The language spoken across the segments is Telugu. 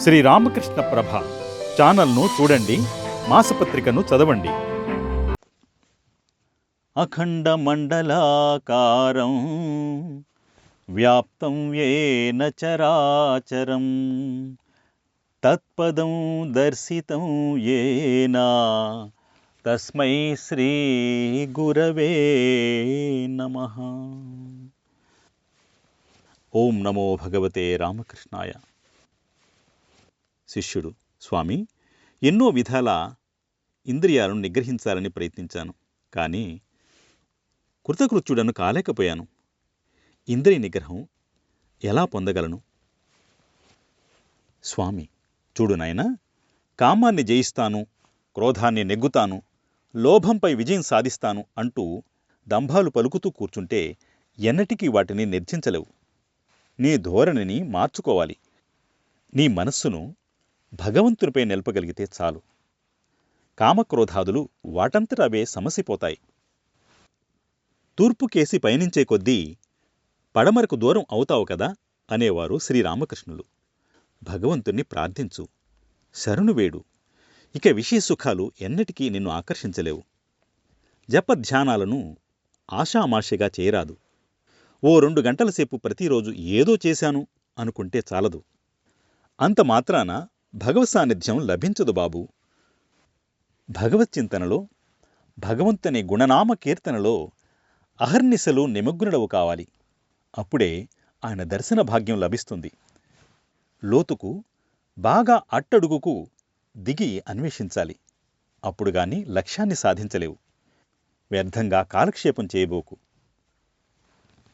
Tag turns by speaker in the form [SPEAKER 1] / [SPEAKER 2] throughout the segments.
[SPEAKER 1] శ్రీ రామకృష్ణ ప్రభ ఛానల్ను చూడండి మాసపత్రికను చదవండి. అఖండ మండలాకారం వ్యాప్తం ఏన చరాచరం తత్పదం దర్శితం ఏనా తస్మై శ్రీ గురవే నమ. ఓం నమో భగవతే రామకృష్ణాయ. శిష్యుడు స్వామి ఎన్నో విధాల ఇంద్రియాలను నిగ్రహించాలని ప్రయత్నించాను కానీ కృతకృత్యుడను కాలేకపోయాను. ఇంద్రియ నిగ్రహం ఎలా పొందగలను? స్వామి చూడు నాయనా కామాన్ని జయిస్తాను క్రోధాన్ని నెగ్గుతాను లోభంపై విజయం సాధిస్తాను అంటూ దంభాలు పలుకుతూ కూర్చుంటే ఎన్నటికీ వాటిని నిర్జించలేవు. నీ ధోరణిని మార్చుకోవాలి. నీ మనస్సును భగవంతునిపై నిలపగలిగితే చాలు. కామక్రోధాదులు వాటంతట అవే సమసిపోతాయి తూర్పుకేసి పయనించే కొద్దీ పడమరకు దూరం అవుతావు కదా అనేవారు శ్రీరామకృష్ణులు. భగవంతుణ్ణి ప్రార్థించు. శరణు వేడు. ఇక విషయ సుఖాలు ఎన్నటికీ నిన్ను ఆకర్షించలేవు. జపధ్యానాలను ఆషామాషిగా చేయరాదు. ఓ రెండు గంటల సేపు ప్రతిరోజు ఏదో చేశాను అనుకుంటే చాలదు. అంత మాత్రాన భగవత్ సాన్నిధ్యం లభించదు బాబు. భగవత్ చింతనలో భగవంతుని గుణనామ కీర్తనలో అహర్నిశలు నిమగ్నుడవు కావాలి. అప్పుడే ఆయన దర్శన భాగ్యం లభిస్తుంది. లోతుకు బాగా అట్టడుగుకు దిగి అన్వేషించాలి. అప్పుడు గాని లక్ష్యాన్ని సాధించలేవు. వ్యర్థంగా కాలక్షేపం చేయబోకు.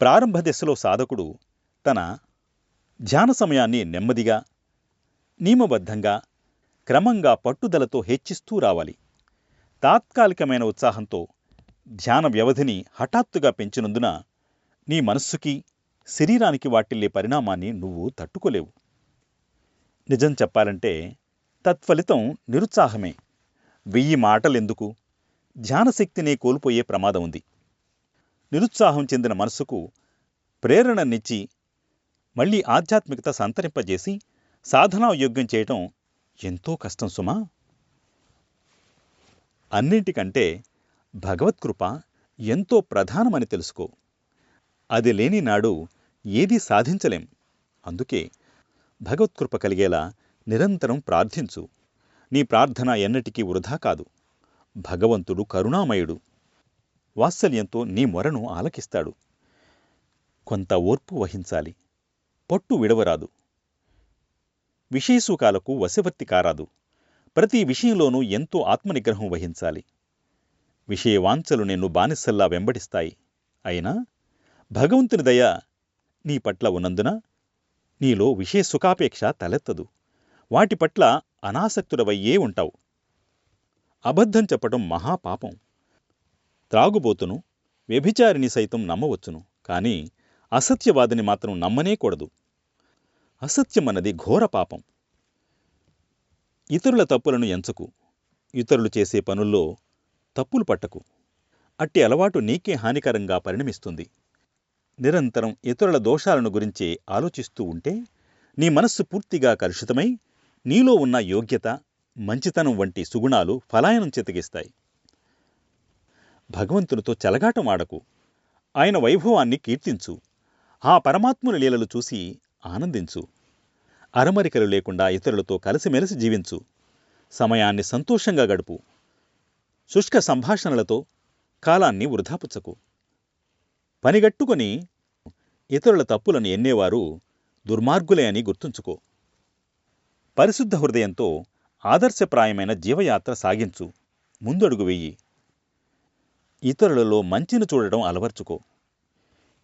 [SPEAKER 1] ప్రారంభ దశలో సాధకుడు తన ధ్యాన సమయాన్ని నెమ్మదిగా నియమబద్ధంగా క్రమంగా పట్టుదలతో హెచ్చిస్తూ రావాలి. తాత్కాలికమైన ఉత్సాహంతో ధ్యాన వ్యవధిని హఠాత్తుగా పెంచినందున నీ మనస్సుకి శరీరానికి వాటిల్లే పరిణామాన్ని నువ్వు తట్టుకోలేవు. నిజం చెప్పాలంటే తత్ఫలితం నిరుత్సాహమే. వెయ్యి మాటలెందుకు? ధ్యానశక్తిని కోల్పోయే ప్రమాదం ఉంది. నిరుత్సాహం చెందిన మనసుకు ప్రేరణనిచ్చి మళ్ళీ ఆధ్యాత్మికత సంతరింపజేసి సాధనా యోగ్యం చేయటం ఎంతో కష్టం సుమా. అన్నింటికంటే భగవత్కృప ఎంతో ప్రధానమని తెలుసుకో. అది లేని నాడు ఏదీ సాధించలేం. అందుకే భగవత్కృప కలిగేలా నిరంతరం ప్రార్థించు. నీ ప్రార్థన ఎన్నటికీ వృధా కాదు. భగవంతుడు కరుణామయుడు. వాత్సల్యంతో నీ మొరను ఆలకిస్తాడు. కొంత ఓర్పు వహించాలి. పట్టు విడవరాదు. విషయసుఖాలకు వశవర్తి కారాదు. ప్రతి విషయంలోనూ ఎంతో ఆత్మనిగ్రహం వహించాలి. విషయవాంఛలు నిన్ను బానిసల్లా వెంబడిస్తాయి. అయినా భగవంతుని దయ నీ పట్ల ఉన్నందున నీలో విషయ సుఖాపేక్ష తలెత్తదు. వాటి పట్ల అనాసక్తుడవయ్యే ఉంటావు. అబద్ధం చెప్పటం మహాపాపం. త్రాగుబోతును వ్యభిచారిని సైతం నమ్మవచ్చును. కానీ అసత్యవాదిని మాత్రం నమ్మనేకూడదు. అసత్యమన్నది ఘోర పాపం. ఇతరుల తప్పులను ఎంచకు. ఇతరులు చేసే పనుల్లో తప్పులు పట్టకు. అట్టి అలవాటు నీకే హానికరంగా పరిణమిస్తుంది. నిరంతరం ఇతరుల దోషాలను గురించే ఆలోచిస్తూ ఉంటే నీ మనస్సు పూర్తిగా కలుషితమై నీలో ఉన్న యోగ్యత మంచితనం వంటి సుగుణాలు ఫలాయనం చితగిస్తాయి. భగవంతునితో చెలగాటం ఆడకు. ఆయన వైభవాన్ని కీర్తించు. ఆ పరమాత్ముని లీలలు చూసి ఆనందించు. అరమరికలు లేకుండా ఇతరులతో కలిసిమెలిసి జీవించు. సమయాన్ని సంతోషంగా గడుపు. శుష్క సంభాషణలతో కాలాన్ని వృధాపుచ్చకు. పనిగట్టుకొని ఇతరుల తప్పులను ఎన్నేవారు దుర్మార్గులే అని గుర్తుంచుకో. పరిశుద్ధ హృదయంతో ఆదర్శప్రాయమైన జీవయాత్ర సాగించు. ముందడుగు వెయ్యి ఇతరులలో మంచిని చూడడం అలవర్చుకో.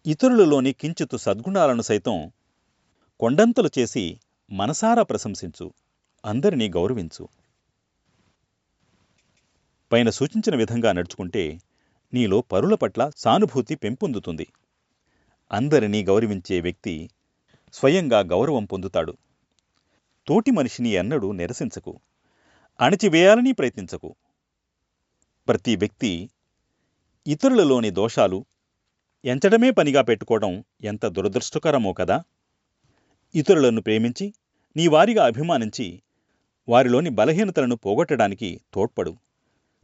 [SPEAKER 1] ఇతరులలోని కించితు సద్గుణాలను సైతం కొండంతలు చేసి మనసారా ప్రశంసించు అందరినీ గౌరవించు. పైన సూచించిన విధంగా నడుచుకుంటే నీలో పరుల పట్ల సానుభూతి పెంపొందుతుంది. అందరినీ గౌరవించే వ్యక్తి స్వయంగా గౌరవం పొందుతాడు. తోటి మనిషిని ఎన్నడూ నిరసించకు అణిచివేయాలని ప్రయత్నించకు. ప్రతి వ్యక్తి ఇతరులలోని దోషాలు ఎంచడమే పనిగా పెట్టుకోవడం ఎంత దురదృష్టకరమో కదా! ఇతరులను ప్రేమించి నీ వారిగా అభిమానించి వారిలోని బలహీనతలను పోగొట్టడానికి తోడ్పడు.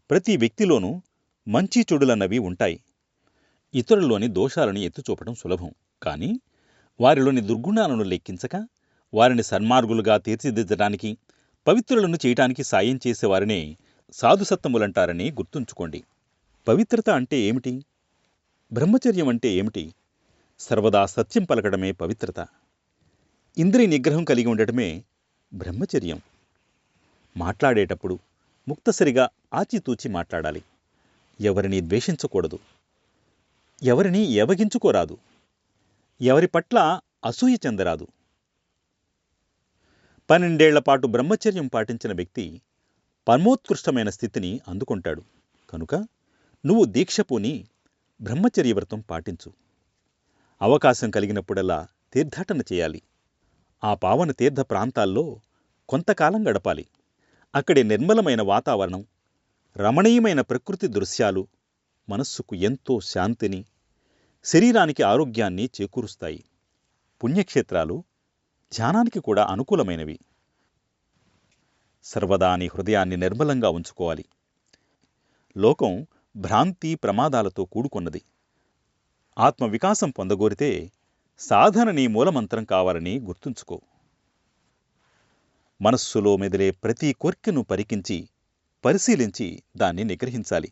[SPEAKER 1] ప్రతి వ్యక్తిలోనూ మంచి చెడులన్నవి ఉంటాయి. ఇతరుల్లోని దోషాలను ఎత్తుచూపడం సులభం. కానీ వారిలోని దుర్గుణాలను లెక్కించక వారిని సన్మార్గులుగా తీర్చిదిద్దడానికి పవిత్రులను చేయటానికి సాయం చేసేవారినే సాధుసత్తములంటారని గుర్తుంచుకోండి. పవిత్రత అంటే ఏమిటి? బ్రహ్మచర్యం అంటే ఏమిటి? సర్వదా సత్యం పలకడమే పవిత్రత. ఇంద్రియ నిగ్రహం కలిగి ఉండటమే బ్రహ్మచర్యం. మాట్లాడేటప్పుడు ముక్తసరిగా ఆచితూచి మాట్లాడాలి. ఎవరిని ద్వేషించకూడదు. ఎవరిని ఎవగించుకోరాదు ఎవరి పట్ల అసూయ చెందరాదు. పన్నెండేళ్ళ పాటు బ్రహ్మచర్యం పాటించిన వ్యక్తి పరమోత్కృష్టమైన స్థితిని అందుకుంటాడు. కనుక నువ్వు దీక్ష బ్రహ్మచర్యవ్రతం బ్రహ్మచర్య వ్రతం పాటించు. అవకాశం కలిగినప్పుడల్లా తీర్థాటన చేయాలి. ఆ పావన తీర్థ ప్రాంతాల్లో కొంతకాలం గడపాలి. అక్కడి నిర్మలమైన వాతావరణం రమణీయమైన ప్రకృతి దృశ్యాలు మనస్సుకు ఎంతో శాంతిని శరీరానికి ఆరోగ్యాన్ని చేకూరుస్తాయి. పుణ్యక్షేత్రాలు ధ్యానానికి కూడా అనుకూలమైనవి. సర్వదా నీ హృదయాన్ని నిర్మలంగా ఉంచుకోవాలి. లోకం భ్రాంతి ప్రమాదాలతో కూడుకున్నది. ఆత్మవికాసం పొందగోరితే సాధన నీ మూలమంత్రం కావాలని గుర్తుంచుకో. మనస్సులో మెదిలే ప్రతి కోరికను పరికించి పరిశీలించి దాన్ని నిగ్రహించాలి.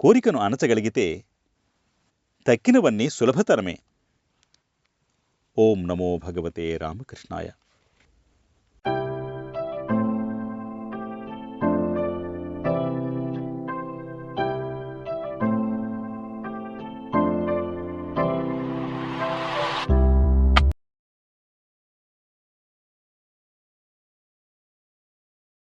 [SPEAKER 1] కోరికను అణచగలిగితే తక్కినవన్నీ సులభతరమే. ఓం నమో భగవతే రామకృష్ణాయ.